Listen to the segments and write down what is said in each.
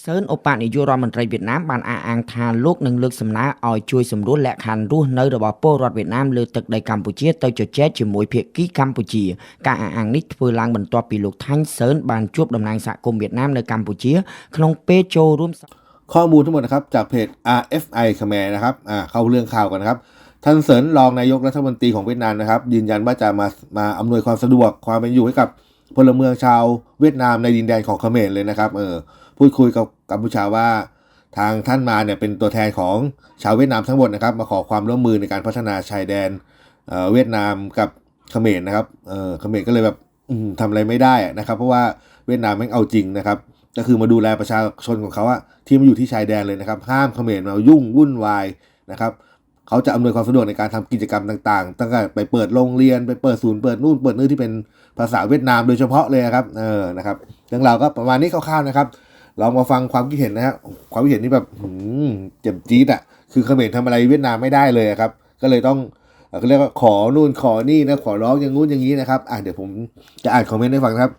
เซิร์นโอปานิยูรอมนตรีเวียดนามบานอาอังทานลูกหนึ่งเลือกสำนักออยช่วยสำรวจและคันรู้ในระบบโปรดเวียดนามเลือกตึกในกัมพูชีเตยจดแจ้ชิมวยเพียกี้กัมพูชีการอาอังนิดฟื้นลังบรรทัดปีลูกทั้งเซิร์นบานจูบดำนินสาคมเวียดนามในกัมพูชีขนมเปโจร่วมข้อมูลทั้งหมดนะครับจากเพจ RFI ขแมนะครับอ่าเข้าเรื่องข่าวกันนะครับท่านเสิร์นรองนายกรัฐมนตรีของเวียดนามนะครับยืนยันว่าจะมามาอำนวยความสะดวกความเป็นอยู่ให้กับพลเมืองชาวเวียดนามในดินแดนของเขมรเลยนะครับเออ พูดคุยกับกัมพูชาว่า ทางท่านมาเนี่ยเป็นตัวแทนของชาวเวียดนามทั้งหมดนะครับมาขอความร่วมมือในการพัฒนาชายแดนเเวียดนามกับเขมรนะครับเเขมรก็เลยแบบอืมทำอะไรไม่ได้นะครับ เพราะว่าเวียดนามแม่งเอาจริงนะครับ ก็คือมาดูแลประชาชนของเขาอะที่มาอยู่ที่ชายแดนเลยนะครับ ห้ามเขมรมายุ่งวุ่นวายนะครับเขาจะอำนวยความสะดวกในการทำกิจกรรมต่างๆ ตั้งแต่ไปเปิดโรงเรียนไปเปิดศูนย์เปิดนู่นเปิดนี่ที่เป็นภาษาเวียดนามโดยเฉพาะเลยครับ เออ นะครับ เรื่องราวก็ประมาณนี้คร่าวๆนะครับ เรามาฟังความคิดเห็นนะฮะความคิดเห็นนี่แบบหืมเจ็บจี๊ดอะคือเขมรทำอะไรเวียดนามไม่ได้เลยครับ ก็เลยต้องเขาเรียกว่าขอนู่นขอนี่นะขอร้องอย่างงู้นอย่างนี้นะครับอะเดี๋ยวผมจะอ่านคอมเมนต์ให้ฟังนะครับ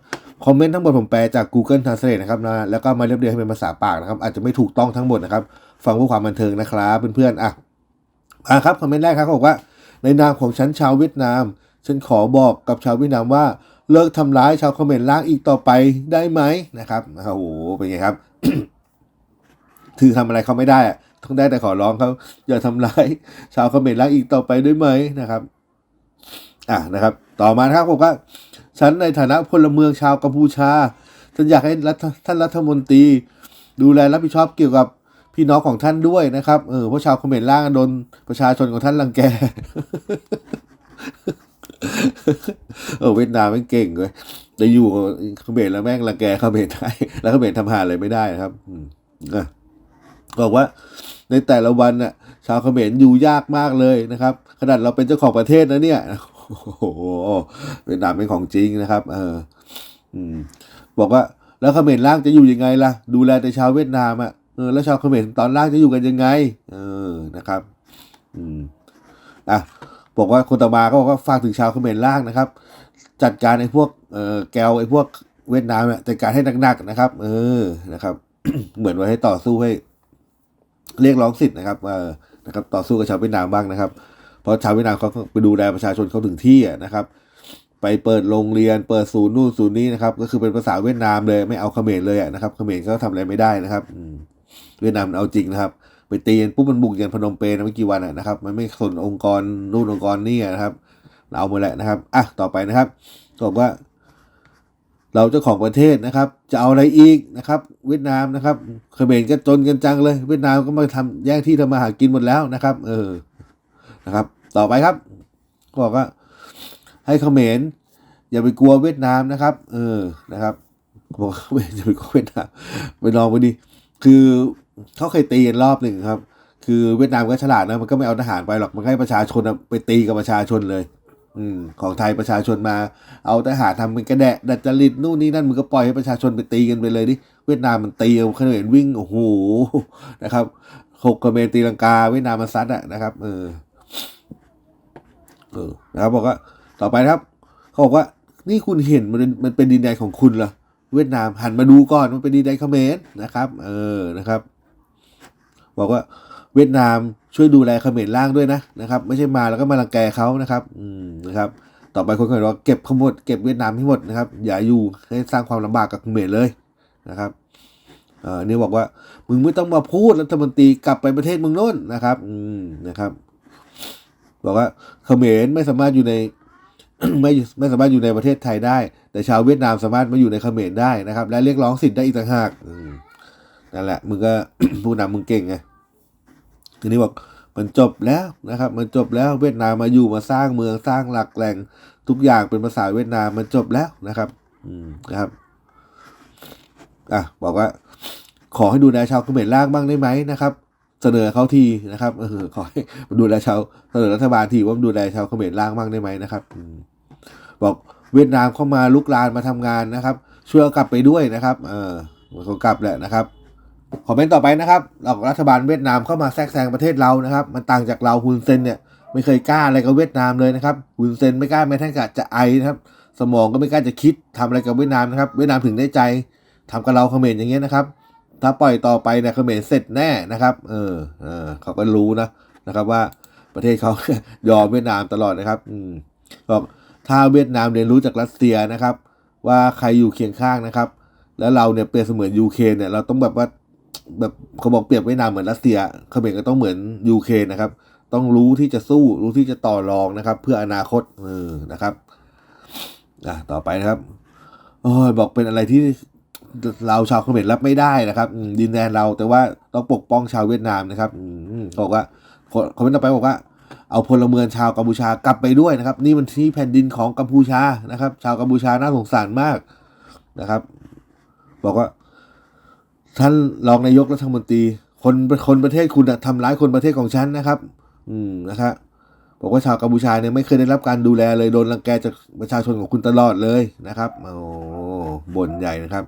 คอมเมนต์ทั้งหมดผมแปลจาก Google Translate นะครับนะแล้วก็มาเรียบเรียงให้เป็นภาษาปากนะครับ อาจจะไม่ถูกต้องทั้งหมดนะครับ ฟังเพื่อความบันเทิงนะครับเพื่อนๆอะอะครับคอมเมนต์แรกครับเขาบอกว่า ในนามของฉันชาวเวียดนาม ฉันขอบอกกับชาวเวียดนามว่า เลิกทำร้ายชาวเขมรล่างอีกต่อไปได้ไหมนะครับโอ้โหเป็นไงครับคือทำอะไรเขาไม่ได้ต้องได้แต่ขอร้องเขาอย่าทำร้ายชาวเขมรล่างอีกต่อไปได้ไหมนะครับอะนะครับ ต่อมาครับผมว่าฉันในฐานะพลเมืองชาวกัมพูชาฉันอยากให้ท่านรัฐมนตรี ดูแลรับผิดชอบเกี่ยวกับพี่น้องของท่านด้วยนะครับ เออเพราะชาวเขมรล่างโดนประชาชนของท่านรังแก เออเวียดนามแม่งเก่งเว้ยแต่อยู่กับเขมรแล้วแม่งรังแกเขมรได้แล้วเขมรทำหาอะไรไม่ได้นะครับ อืมอะบอกว่าในแต่ละวันน่ะ ชาวเขมรอยู่ยากมากเลยนะครับ ขนาดเราเป็นเจ้าของประเทศนะเนี่ยโอ้โหเวียดนามเป็นของจริงนะครับ เออ อืม บอกว่า แล้วเขมรล่างจะอยู่ยังไงล่ะ ดูแลแต่ชาวเวียดนามอะเออแล้วชาวเขมรตอนล่างจะอยู่กันยังไง เออนะครับ อืมอะ บอกว่าคนต่อมาก็บอกว่าฝากถึงชาวเขมรล่างนะครับ จัดการไอ้พวกเออแกวไอ้พวกเวียดนามเนี่ยจัดการให้หนักๆนะครับ เออนะครับ เหมือนว่าให้ต่อสู้ให้ เรียกร้องสิทธิ์นะครับเออนะครับ ต่อสู้กับชาวเวียดนามบ้างนะครับ เพราะชาวเวียดนามเขาไปดูแลประชาชนเขาถึงที่นะครับ ไปเปิดโรงเรียนเปิดศูนย์นู่นศูนย์นี้นะครับ ก็คือเป็นภาษาเวียดนามเลย ไม่เอาเขมรเลยนะครับเขมรก็ทำอะไรไม่ได้นะครับเวียดนามเอาจริงนะครับ ตีนปุ๊บมันบุกยันพนมเปญไม่กี่วันนะครับ มันไม่สนองค์กรนู่นองค์กรนี่นะครับเราเอาหมดแหละนะครับอะต่อไปนะครับบอกว่า เราเจ้าของประเทศนะครับ จะเอาอะไรอีกนะครับ เวียดนามนะครับเขมรก็จนกันจังเลย เวียดนามก็มาทำแย่งที่ทำมาหากินหมดแล้วนะครับ เออนะครับ ต่อไปครับก็บอกว่า ให้เขมรอย่าไปกลัวเวียดนามนะครับ เออนะครับบอกว่าอย่าไปกลัวเวียดนามไปลองไปดิคือ เขาเคยตีกันรอบหนึ่งครับ คือเวียดนามก็ฉลาดนะมันก็ไม่เอาทหารไปหรอกมันให้ประชาชนไปตีกับประชาชนเลย อืมของไทยประชาชนมา เอาทหารทำเป็นกระแดะดัดจริตนู่นนี่นั่นมึงก็ปล่อยให้ประชาชนไปตีกันไปเลยดิเวียดนามมันตีเอาเขมรวิ่งโอ้โหนะครับหกเขมรตีลังกาเวียดนามมันซัดอะนะครับเออเออนะครับบอกว่าต่อไปนะครับ เขาบอกว่านี่คุณเห็นมันเป็นมันเป็นดินแดนของคุณเหรอเวียดนามหันมาดูก่อนมันเป็นดินแดนเขมรนะครับ เออนะครับ บอกว่าเวียดนามช่วยดูแลเขมรล่างด้วยนะนะครับ ไม่ใช่มาแล้วก็มารังแกเขานะครับอืมนะครับ ต่อไปคนเขมรว่าเก็บขมวดเก็บเวียดนามให้หมดนะครับ อย่าอยู่ให้สร้างความลำบากกับเขมรเลยนะครับเออนี่บอกว่ามึงไม่ต้องมาพูดรัฐมนตรีกลับไปประเทศมึงโน่นนะครับ อืมนะครับ บอกว่าเขมรไม่สามารถอยู่ในไม่ไม่สามารถอยู่ในประเทศไทยได้ แต่ชาวเวียดนามสามารถมาอยู่ในเขมรได้นะครับ และเรียกร้องสิทธิ์ได้อีกต่างหากอื นั่นแหละมึงก็ผู้นำมึงเก่งไงทีนี้บอกมันจบแล้วนะครับ มันจบแล้วเวียดนามมาอยู่มาสร้างเมืองสร้างหลักแหล่งทุกอย่างเป็นภาษาเวียดนามมันจบแล้วนะครับ อืมนะครับอะบอกว่า ขอให้ดูแลชาวเขมรล่างบ้างได้ไหมนะครับ เสนอเขาทีนะครับเออขอให้ดูแลชาวเสนอรัฐบาลทีว่ามดูแลชาวเขมรล่างบ้างได้ไหมนะครับอืมบอกเวียดนามเข้ามาลุกลานมาทำงานนะครับช่วยเอกลับไปด้วยนะครับ เออเขากลับแหละนะครับ คอมเมนต์ต่อไปนะครับเรารัฐบาลเวียดนามเข้ามาแทรกแซงประเทศเรานะครับ มันต่างจากเราฮุนเซนเนี่ยไม่เคยกล้าอะไรกับเวียดนามเลยนะครับฮุนเซนไม่กล้าแม้แต่จะไอนะครับ สมองก็ไม่กล้าจะคิดทำอะไรกับเวียดนามนะครับ เวียดนามถึงได้ใจทำกับเราเขมรอย่างเงี้ยนะครับ ถ้าปล่อยต่อไปเนี่ยเขมรเสร็จแน่นะครับ เออเออเขาก็รู้นะนะครับว่าประเทศเขายอมเวียดนามตลอดนะครับ อืมบอกถ้าเวียดนามเรียนรู้จากรัสเซียนะครับ ว่าใครอยู่เคียงข้างนะครับ แล้วเราเนี่ยเปรียบเสมือนยูเครนเนี่ยเราต้องแบบว่า แบบเขาบอกเปรียบเวียดนามเหมือนรัสเซียเขมรก็ต้องเหมือนยูเครนนะครับ ต้องรู้ที่จะสู้รู้ที่จะต่อรองนะครับ เพื่ออนาคตเออนะครับอะต่อไปนะครับโอ้ยบอกเป็นอะไรที่เราชาวเขมรรับไม่ได้นะครับดินแดนเราแต่ว่าต้องปกป้องชาวเวียดนามนะครับบอกว่าคอมเมนต์ต่อไปบอกว่า เอาพลเมืองชาวกัมพูชากลับไปด้วยนะครับ นี่มันที่แผ่นดินของกัมพูชานะครับ ชาวกัมพูชาน่าสงสารมากนะครับ บอกว่า ท่านรองนายกรัฐมนตรี คนคนประเทศคุณทำร้ายคนประเทศของฉันนะครับ อืมนะครับบอกว่าชาวกัมพูชาเนี่ยไม่เคยได้รับการดูแลเลยโดนรังแกจากประชาชนของคุณตลอดเลยนะครับโอ้บ่นใหญ่นะครับ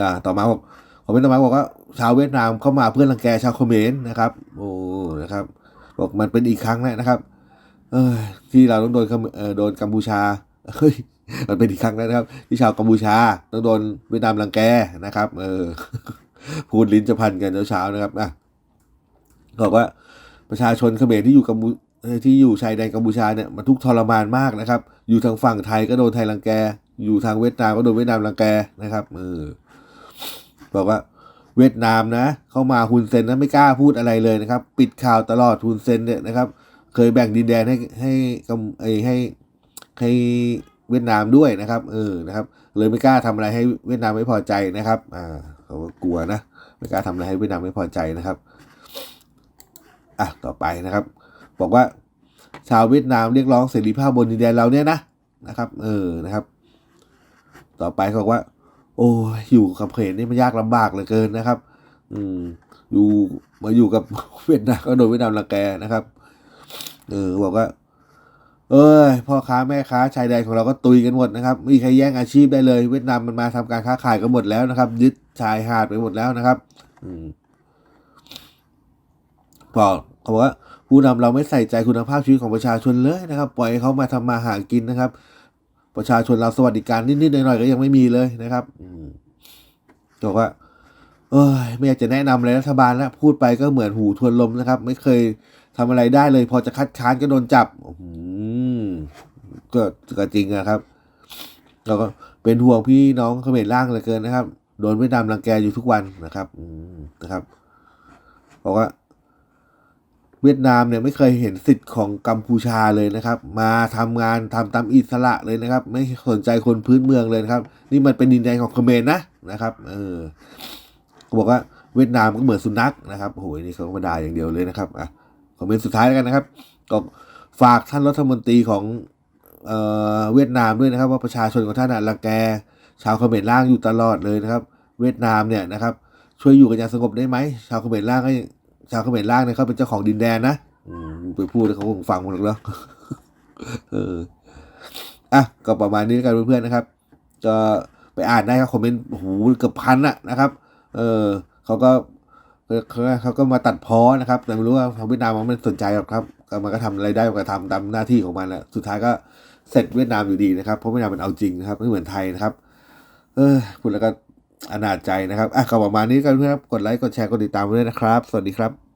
อ่า ต่อมาบอกผมเป็นต่อมาบอกว่าชาวเวียดนามเข้ามาเพื่อรังแกชาวเขมรนะครับ โอ้นะครับ บอกมันเป็นอีกครั้งแล้วนะครับ เออที่เราต้องโดนเขมเออโดนกัมพูชาเฮ้ย มันเป็นอีกครั้งนะครับ ที่ชาวกัมพูชาต้องโดนเวียดนามรังแกนะครับ เออ พูดลิ้นจะพันกันเช้าๆนะครับอะบอกว่าประชาชนเขมรที่อยู่กัมพูที่อยู่ชายแดนกัมพูชาเนี่ยมันทุกทรมานมากนะครับ อยู่ทางฝั่งไทยก็โดนไทยรังแก อยู่ทางเวียดนามก็โดนเวียดนามรังแกนะครับเออบอกว่าเวียดนามนะ เข้ามาฮุนเซนนะไม่กล้าพูดอะไรเลยนะครับ ปิดข่าวตลอดฮุนเซนเนี่ยนะครับ เคยแบ่งดินแดนให้ให้กัมไอให้ให้ เวียดนามด้วยนะครับ เออนะครับ เลยไม่กล้าทำอะไรให้เวียดนามไม่พอใจนะครับอ่าเขาก็กลัวนะไม่กล้าทำอะไรให้เวียดนามไม่พอใจนะครับอะต่อไปนะครับ บอกว่าชาวเวียดนามเรียกร้องเสรีภาพบนดินแดนเราเนี่ยนะนะครับ เออนะครับ ต่อไปเขาบอกว่า โอ้ยอยู่กับเขมรนี่มันยากลำบากเหลือเกินนะครับ อืมอยู่มาอยู่กับเวียดนามก็โดนเวียดนามรังแกนะครับ เออบอกว่า เอ้ยพ่อค้าแม่ค้าชายแดนของเราก็ตุยกันหมดนะครับไม่มีใครแย่งอาชีพได้เลย เวียดนามมันมาทำการค้าขายกันหมดแล้วนะครับ ยึดชายหาดไปหมดแล้วนะครับ อืมบอกเขาบอกว่าผู้นำเราไม่ใส่ใจคุณภาพชีวิตของประชาชนเลยนะครับ ปล่อยให้เขามาทำมาหากินนะครับ ประชาชนเราสวัสดิการนิดๆหน่อยๆก็ยังไม่มีเลยนะครับ อืมบอกว่าเอ้ยไม่อยากจะแนะนำอะไรรัฐบาลแล้วพูดไปก็เหมือนหูทวนลมนะครับ ไม่เคยทำอะไรได้เลย พอจะคัดค้านก็โดนจับอืม ก็ก็จริงนะครับเราก็เป็นห่วงพี่น้องเขมรล่างเหลือเกินนะครับ โดนเวียดนามรังแกอยู่ทุกวันนะครับนะครับบอกว่า เวียดนามเนี่ยไม่เคยเห็นสิทธิ์ของกัมพูชาเลยนะครับ มาทำงานทำตามอิสระเลยนะครับ ไม่สนใจคนพื้นเมืองเลยนะครับ นี่มันเป็นดินแดนของเขมรนะนะครับ เออบอกว่าเวียดนามก็เหมือนสุนัขนะครับโอ้โหนี่เขามาด่าอย่างเดียวเลยนะครับอะคอมเมนต์สุดท้ายแล้วกันนะครับ ก็ฝากท่านรัฐมนตรีของ เเวียดนามด้วยนะครับ ว่าประชาชนของท่านน่ะแก ชาวเขมรล่างอยู่ตลอดเลยนะครับ เวียดนามเนี่ยนะครับ ช่วยอยู่กันอย่างสงบได้ไหมชาวเขมรล่างก็ชาวเขมรล่างเนี่ยเขาเป็นเจ้าของดินแดนนะไปพูดแล้วเขาคงฟังหมดแล้วเอออะก็ประมาณนี้กันเพื่อนๆนะครับ ก็ไปอ่านได้ครับคอมเมนต์โอ้โหเกือบพันอะนะครับ เออเขาก็เขาก็มาตัดพ้อนะครับ แต่ไม่รู้ว่าทางเวียดนามมันไม่สนใจหรอกครับ มันก็ทำอะไรได้มันก็ทำตามหน้าที่ของมันแหละสุดท้ายก็เสร็จเวียดนามอยู่ดีนะครับเพราะเวียดนามมันเอาจริงนะครับไม่เหมือนไทยนะครับ เออพูดแล้วก็อนาจใจนะครับอะก็ประมาณนี้กันเพื่อนครับกดไลค์กดแชร์กดติดตามไว้ด้วยนะครับ สวัสดีครับ